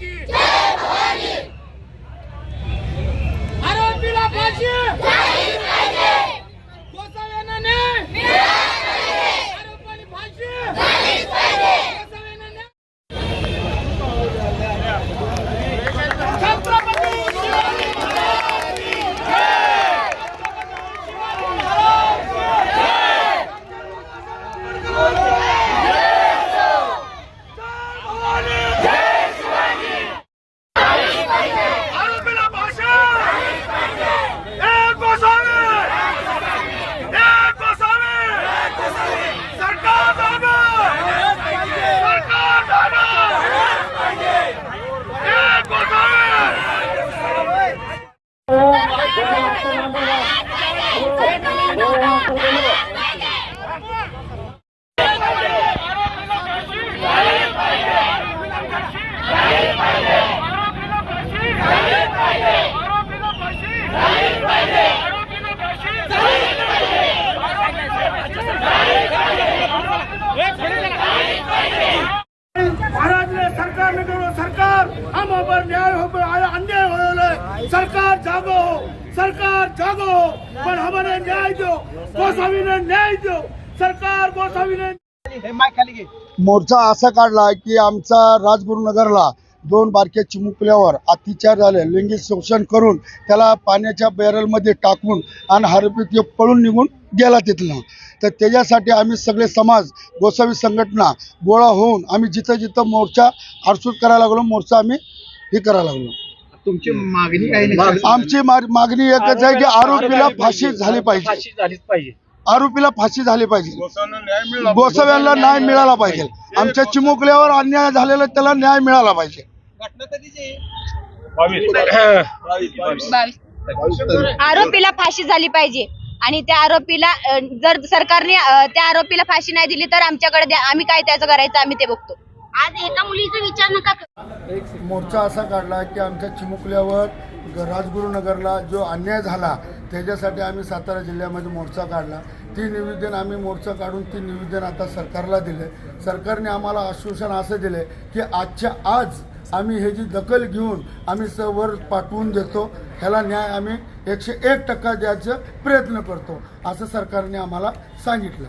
की Oh, my God. जागो सरकार जागो पण हमारे न्याय दो गोसावी ने न्याय दो सरकार गोसावी ने मोर्चा असा काढला की आमचा राजगुरुनगरला दोन बारक्या चिमुकल्यावर अत्याचार झाले. लैंगिक शोषण करून त्याला पाण्याच्या बॅरलमध्ये टाकून आणि हरपीत तो पळून निघून गेला तिथनं तर त्याच्यासाठी आम्ही सगळे समाज गोसावी संघटना गोळा होऊन आम्ही जिथं जिथं मोर्चा आरसूट करायला लागलो मोर्चा आम्ही हे करायला लागलो. तुमची मागणी काही नाही. आमची मा- मागणी एकच आहे की आरोपीला फाशी झाली पाहिजे. फाशी झालीच पाहिजे. आरोपीला फाशी झाली पाहिजे. गोसाव्यांना न्याय मिळाला पाहिजे. आमच्या चिमुकल्यावर अन्याय झालेला त्याला न्याय मिळाला पाहिजे. आरोपीला फाशी झाली पाहिजे. आणि त्या आरोपीला अ, जर सरकारने अ, त्या आरोपीला फाशी नाही दिली तर आमच्याकडे द्या. आम्ही काय त्याचं करायचं आम्ही ते बघतो. आज एका मुलीचा विचार नका एक मोर्चा असा काढला की आमच्या चिमुकल्यावर राजगुरुनगरला जो अन्याय झाला त्याच्यासाठी आम्ही सातारा जिल्ह्यामध्ये मोर्चा काढला. ती निवेदन आम्ही मोर्चा काढून ती निवेदन आता सरकारला दिले. सरकारने आम्हाला आश्वासन असं दिले की आजच्या आज आम्ही ह्याची दखल घेऊन आम्ही स वर पाठवून देतो ह्याला न्याय आम्ही एकशे एक टक्का द्यायचा प्रयत्न करतो असं सरकारने आम्हाला सांगितलं.